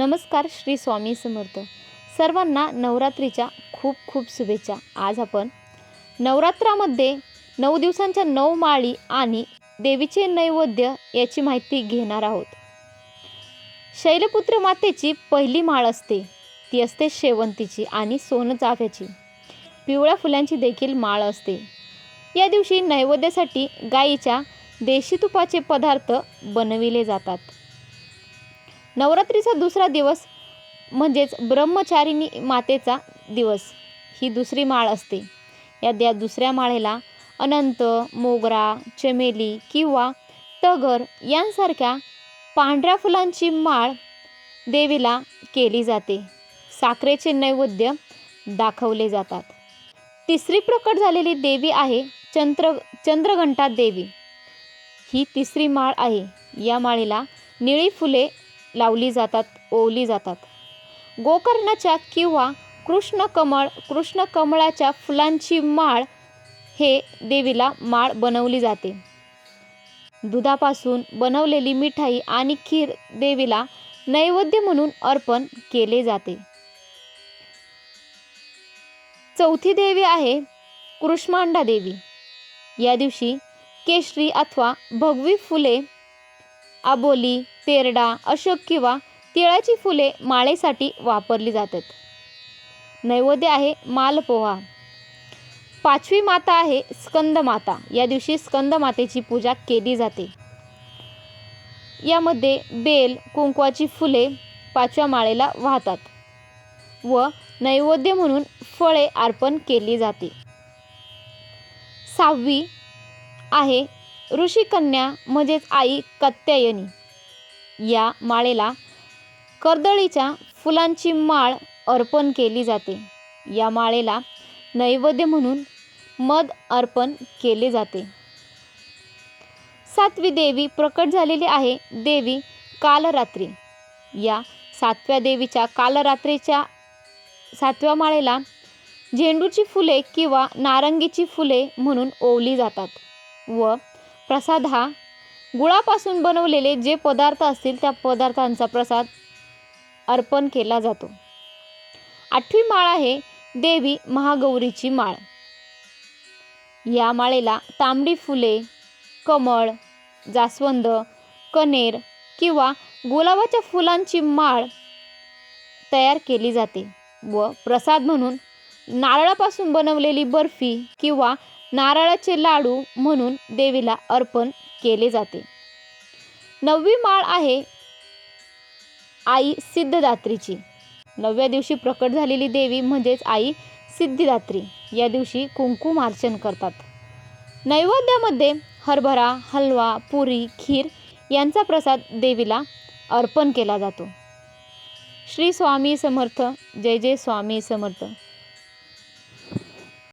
नमस्कार श्री स्वामी समर्थ. सर्वांना नवरात्रीच्या खूप खूप शुभेच्छा. आज आपण नवरात्रामध्ये नऊ दिवसांच्या नऊ माळी आणि देवीचे नैवेद्य याची माहिती घेणार आहोत. शैलपुत्र मातेची पहिली माळ असते. ती असते शेवंतीची आणि सोनं चाफ्याची पिवळ्या फुलांची देखील माळ असते. या दिवशी नैवेद्यासाठी गाईच्या देशी तुपाचे पदार्थ बनविले जातात. नवरात्रीचा दुसरा दिवस म्हणजेच ब्रह्मचारिणी मातेचा दिवस. ही दुसरी माळ असते. या द्या दुसऱ्या माळेला अनंत मोगरा चमेली किंवा तगर यांसारख्या पांढऱ्या फुलांची माळ देवीला केली जाते. साखरेचे नैवेद्य दाखवले जातात. तिसरी प्रकट झालेली देवी आहे चंद्र चंद्रघंटा देवी. ही तिसरी माळ आहे. या माळेला निळी फुले लावली जातात ओवली जातात. गोकर्णाच्या किंवा कृष्णकमळ कृष्णकमळाच्या फुलांची माळ हे देवीला माळ बनवली जाते. दुधापासून बनवलेली मिठाई आणि खीर देवीला नैवेद्य म्हणून अर्पण केले जाते. चौथी देवी आहे कृष्मांडा देवी. या दिवशी केशरी अथवा भगवी फुले आबोली तेरडा अशोक किंवा तिळाची फुले माळेसाठी वापरली जातात. नैवेद्य आहे मालपोहा. पाचवी माता आहे स्कंद माता या दिवशी स्कंद मातेची पूजा केली जाते. यामध्ये बेल कुंकवाची फुले पाचव्या माळेला वाहतात व नैवेद्य म्हणून फळे अर्पण केली जाते. सहावी आहे ऋषिकन्या म्हणजेच आई कत्यायनी. या माळेला कर्दळीच्या फुलांची माळ अर्पण केली जाते. या माळेला नैवेद्य म्हणून मध अर्पण केले जाते. सातवी देवी प्रकट झालेली आहे देवी कालरात्री. या सातव्या देवीच्या कालरात्रीच्या सातव्या माळेला झेंडूची फुले किंवा नारंगीची फुले म्हणून ओवली जातात व प्रसाद हा गुळापासून बनवलेले जे पदार्थ असतील त्या पदार्थांचा प्रसाद अर्पण केला जातो. आठवी माळ आहे देवी महागौरीची माळ. या माळेला तांबडी फुले कमळ जास्वंद कनेर किंवा गुलाबाच्या फुलांची माळ तयार केली जाते व प्रसाद म्हणून नारळापासून बनवलेली बर्फी किंवा नारळाचे लाडू म्हणून देवीला अर्पण केले जाते. नववी माळ आहे आई सिद्धदात्रीची. नवव्या दिवशी प्रकट झालेली देवी म्हणजेच आई सिद्धिदात्री. या दिवशी कुंकुमार्चन करतात. नैवेद्यामध्ये हरभरा हलवा पुरी खीर यांचा प्रसाद देवीला अर्पण केला जातो. श्री स्वामी समर्थ. जय जय स्वामी समर्थ.